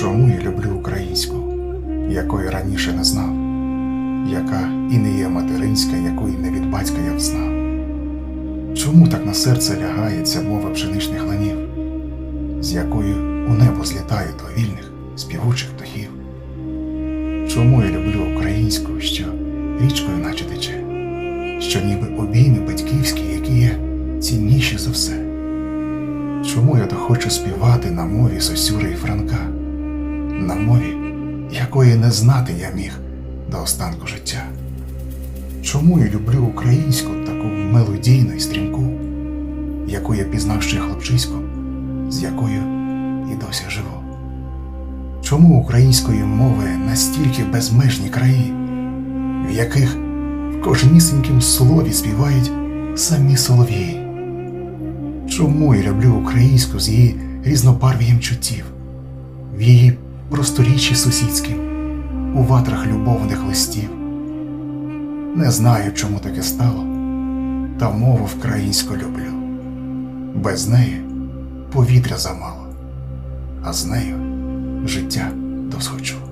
Чому я люблю українську, якої раніше не знав, яка і не є материнська, якої не від батька я взнав? Чому так на серце лягає ця мова пшеничних ланів, з якою у небо злітає до вільних співучих птахів? Чому я люблю українську, що річкою наче тече, що ніби обійми батьківські, які є цінніші за все? Чому я так хочу співати на мові Сосюри і Франка, на мові, якої не знати я міг до останку життя? Чому я люблю українську таку мелодійну і стрімку, яку я пізнав ще хлопчиськом, з якою і досі живу? Чому української мови настільки безмежні краї, в яких в кожнісінькім слові співають самі солов'ї? Чому я люблю українську з її різнобарвієм чуттів, в її просторіччі сусідським, у ватрах любовних листів? Не знаю, чому таке стало, та мову вкраїнську люблю. Без неї повітря замало, а з нею життя досхочу.